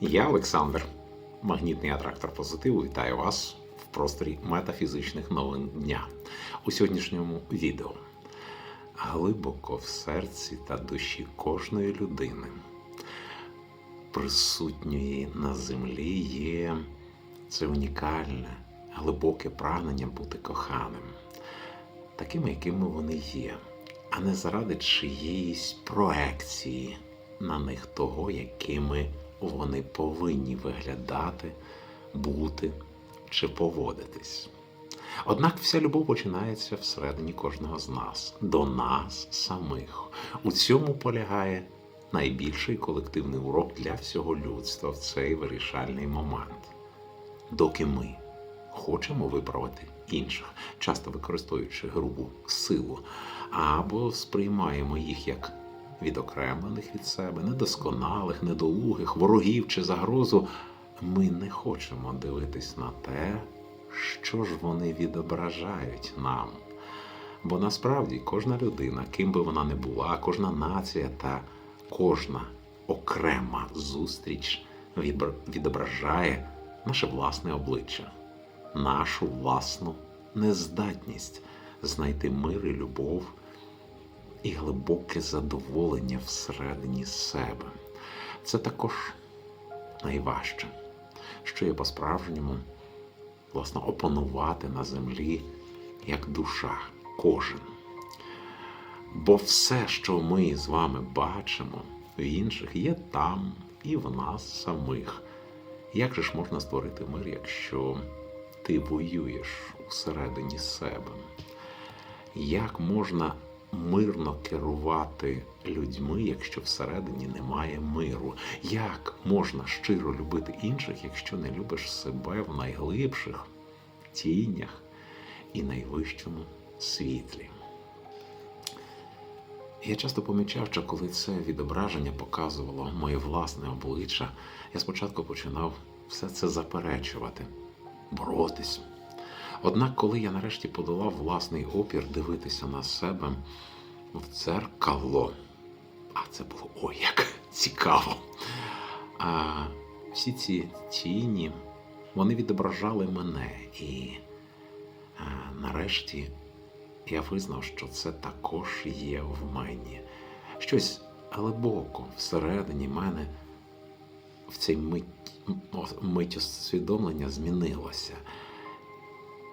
Я Олександр, магнітний атрактор позитиву. Вітаю вас в просторі метафізичних новин дня. У сьогоднішньому відео глибоко в серці та душі кожної людини, присутньої на землі, є це унікальне, глибоке прагнення бути коханим, такими, якими вони є, а не заради чиєїсь проекції на них того, якими вони повинні виглядати, бути чи поводитись. Однак вся любов починається всередині кожного з нас, до нас самих. У цьому полягає найбільший колективний урок для всього людства в цей вирішальний момент. Доки ми хочемо виправити інших, часто використовуючи грубу силу, або сприймаємо їх як відокремлених від себе, недосконалих, недолугих, ворогів чи загрозу, ми не хочемо дивитись на те, що ж вони відображають нам. Бо насправді кожна людина, ким би вона не була, кожна нація та кожна окрема зустріч відображає наше власне обличчя, нашу власну нездатність знайти мир і любов і глибоке задоволення всередині себе. Це також найважче, що є по-справжньому власне опанувати на землі як душа, кожен. Бо все, що ми з вами бачимо в інших, є там і в нас самих. Як же ж можна створити мир, якщо ти воюєш усередині себе? Як можна мирно керувати людьми, якщо всередині немає миру? Як можна щиро любити інших, якщо не любиш себе в найглибших тіннях і найвищому світлі? Я часто помічав, що коли це відображення показувало моє власне обличчя, я спочатку починав все це заперечувати, боротись. Однак, коли я нарешті подолав власний опір дивитися на себе в дзеркало, а це було ой, як цікаво. А всі ці тіні вони відображали мене, і а, нарешті я визнав, що це також є в мені. Щось глибоко всередині мене в цей мить, мить усвідомлення змінилося.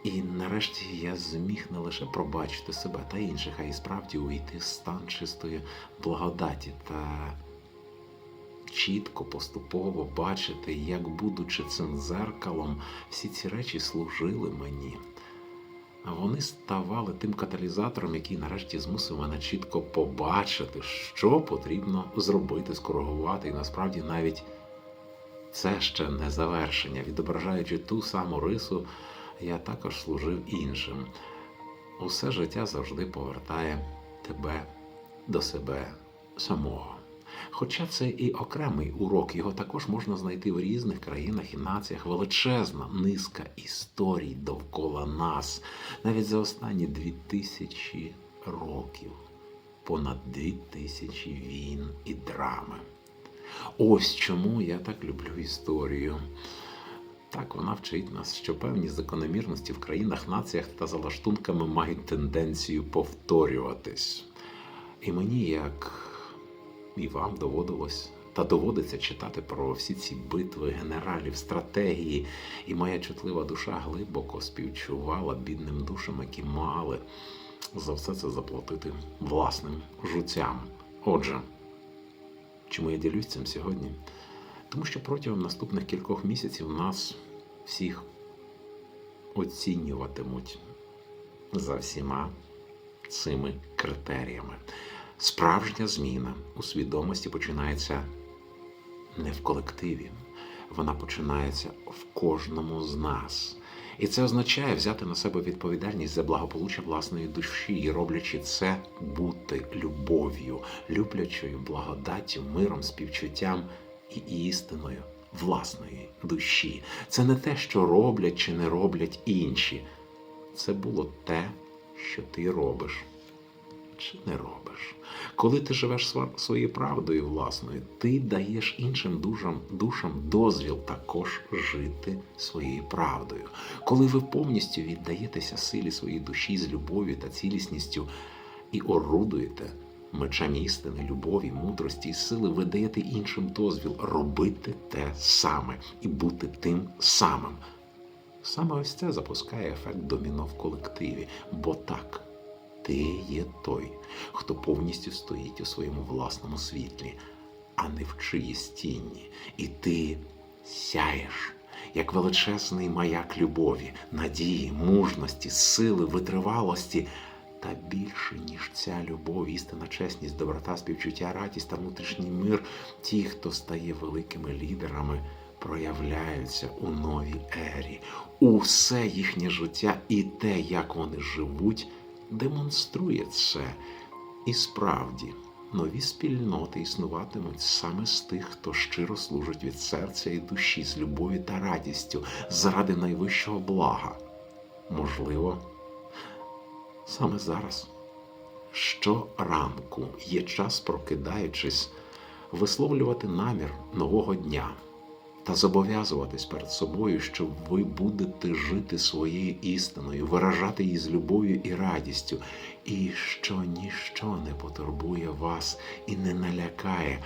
І нарешті я зміг не лише пробачити себе та інших, а й справді увійти в стан чистої благодаті та чітко, поступово бачити, як, будучи цим дзеркалом, всі ці речі служили мені. А вони ставали тим каталізатором, який нарешті змусив мене чітко побачити, що потрібно зробити, скоригувати. І насправді навіть це ще не завершення, відображаючи ту саму рису, я також служив іншим. Усе життя завжди повертає тебе до себе самого. Хоча це і окремий урок, його також можна знайти в різних країнах і націях величезна низка історій довкола нас, навіть за останні дві тисячі років, понад дві тисячі війн і драми. Ось чому я так люблю історію. Так, вона вчить нас, що певні закономірності в країнах, націях та за лаштунками мають тенденцію повторюватись. І мені, як і вам доводилось та доводиться читати про всі ці битви генералів, стратегії, і моя чутлива душа глибоко співчувала бідним душам, які мали за все це заплатити власним життям. Отже, чому я ділюсь цим сьогодні? Тому що протягом наступних кількох місяців нас всіх оцінюватимуть за всіма цими критеріями. Справжня зміна у свідомості починається не в колективі, вона починається в кожному з нас. І це означає взяти на себе відповідальність за благополуччя власної душі і роблячи це бути любов'ю, люблячою благодаттю, миром, співчуттям і істиною власної душі. Це не те, що роблять чи не роблять інші. Це було те, що ти робиш чи не робиш. Коли ти живеш своєю правдою власною, ти даєш іншим душам, душам дозвіл також жити своєю правдою. Коли ви повністю віддаєтеся силі своєї душі з любов'ю та цілісністю і орудуєте мечем істини, любові, мудрості і сили, ви даєте іншим дозвіл робити те саме і бути тим самим. Саме ось це запускає ефект доміно в колективі, бо так, ти є той, хто повністю стоїть у своєму власному світлі, а не в чиїсь тіні. І ти сяєш, як величезний маяк любові, надії, мужності, сили, витривалості. Та більше, ніж ця любов, істина, чесність, доброта, співчуття, радість та внутрішній мир, ті, хто стає великими лідерами, проявляються у новій ері. Усе їхнє життя і те, як вони живуть, демонструє це. І справді, нові спільноти існуватимуть саме з тих, хто щиро служить від серця і душі з любов'ю та радістю заради найвищого блага. Можливо, саме зараз. Щоранку є час, прокидаючись, висловлювати намір нового дня та зобов'язуватись перед собою, що ви будете жити своєю істиною, виражати її з любов'ю і радістю, і що ніщо не потурбує вас і не налякає,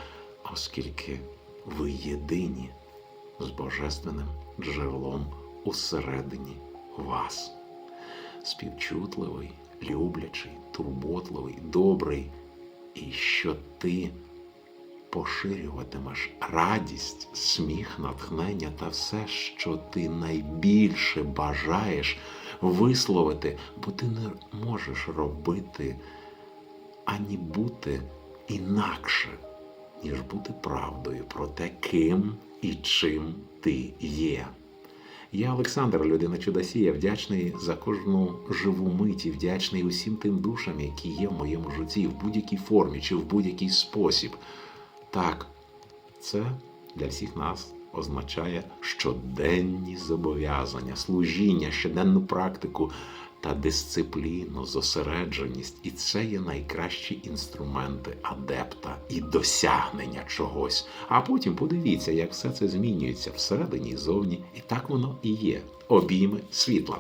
оскільки ви єдині з божественним джерелом усередині вас співчутливий, люблячий, турботливий, добрий, і що ти поширюватимеш радість, сміх, натхнення та все, що ти найбільше бажаєш висловити, бо ти не можеш робити ані бути інакше, ніж бути правдою про те, ким і чим ти є. Я, Олександр, людина чудосія, вдячний за кожну живу мить і вдячний усім тим душам, які є в моєму житті в будь-якій формі чи в будь-який спосіб. Так, це для всіх нас означає щоденні зобов'язання, служіння, щоденну практику та дисципліну, зосередженість. І це є найкращі інструменти адепта і досягнення чогось. А потім подивіться, як все це змінюється всередині і зовні. І так воно і є. Обійми світла.